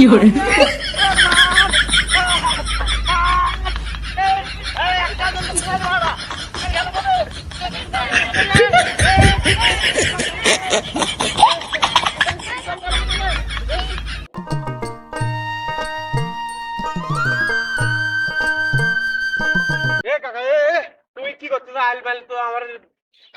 有人，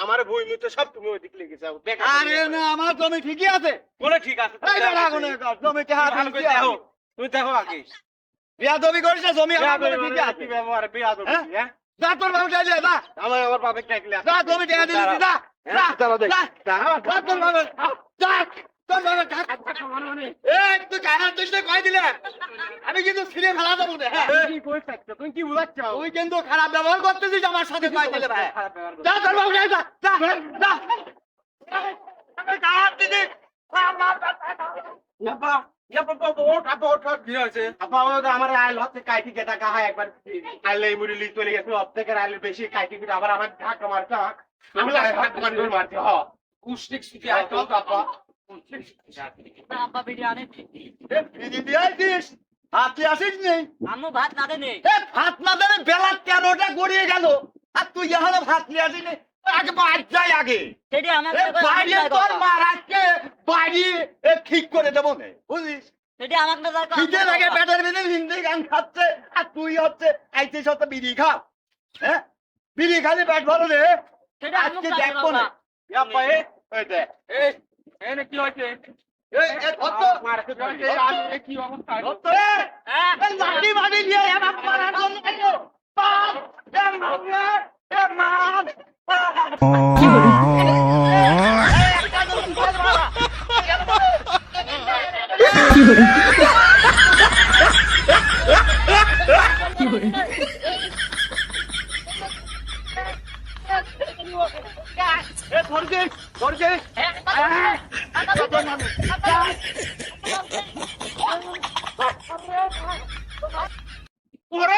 আমার বই মুই তো সব তুমি ওদিক লেগে যাও আরে না আমার জমি ঠিকই আছে। বলে ঠিক আছে এই বেড়া গুনে জমি জমিতে হাত ভালো করে দেখো তুমি দেখো আগে। বিয়া দবি করিস জমি আমার জমি ঠিকই আছে। ব্যবহার বিয়া দবি হ্যাঁ? হ্যাঁ? যা তোর বাবু চাইলে যা। আমার আমার বাবা ডাকলে যা জমি টেকা দিলি যা। হ্যাঁ। যা যা তোর বাবু যা। আমি কিন্তু ছিঁড়ে ফেলা দেবো না হ্যাঁ। তুমি কি বুঝাচ্ছ? তুই কিন্তু খারাপ ব্যবহার করতেছিস আমার সাথে ভাই? বেশি কাইটি আবার আমার ধাক্কা মারছে আমি হাত মারি মারছে হ। কুষ্টিক সুতি আইতো আপা আব্বা বিরিয়ানি। এ দিদি হাতে আসিস নেই আম্মু ভাত না দেনে। ভাত না দেবে বেলা তেরোটা গড়িয়ে গেল। আর তুই এখনও ভাত নিয়ে আসিনি আগে বাদ যাই আগে। সেটি আমাকে এ বাইরে তোর মারাজকে বাড়ি ঠিক করে দেবো নে বুঝিস? সেটি আমাকে না যাক খিদে লাগে পেটের ভিতরে হিন্দি গান খাচ্ছে আর তুই হচ্ছে আইতে সত্য বিড়ি খা। হ্যাঁ বিড়ি খালি পেট ভরো রে আজকে দেখব না। এনে কি হয়েছে কি অবস্থা লাঠি মাটি নিয়ে মারার জন্য আইলো। বাপ, এ মারবে, এ মার। 有人，এ ধরছে, ধরছে। ওরে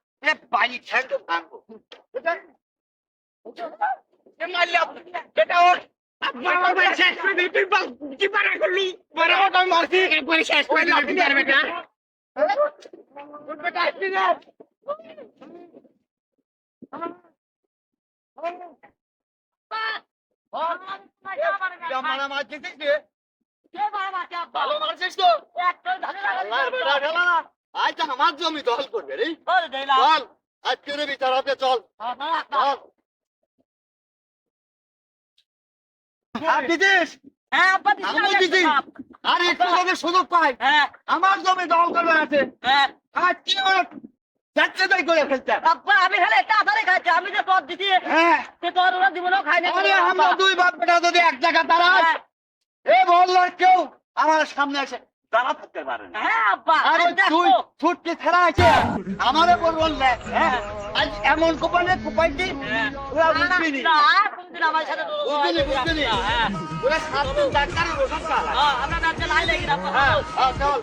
মার, মার। এ, বাড়ি তো ভাঙবো। দিই তুই কি মারা মারছিস মারছিস তো? বেটা ঠেলা না। আমার জমি দখল করবে রে। চল আজকে রে বিচার হবে চল। হ্যাঁ আব্বা আমিও দিদি। আর একটু সুযোগ পাই। হ্যাঁ। আমার জমি দখল করবে আছে। হ্যাঁ। যাচ্ছে তাই করে ফেলছে। আব্বা আমি খালি একটা আধারে খাইছি। আমি যে পথ দিছি হ্যাঁ। সে তোর ওরা দিব না খাই না আরে আমরা দুই বাপ বেটা যদি এক জায়গা দাঁড়ায় এ বলল কেউ আমার সামনে এসে থাকতে পারে না। হ্যাঁ আব্বা আরে তুই ছুটতে ছাড়া আছে। আমারে বলব না হ্যাঁ আজ এমন কোপানে কোপাইছি হ্যাঁ। ওরা না, না, বুঝবি নি না, কোনদিন আমার সাথে তোর বুঝবি বুঝবি নি। হ্যাঁ। ওরা সাতদিন ডাক্তারি ওষুধ হ্যাঁ, আমরা ব্যাংকে লাই লেগে রাখব হ্যাঁ হ্যাঁ চল।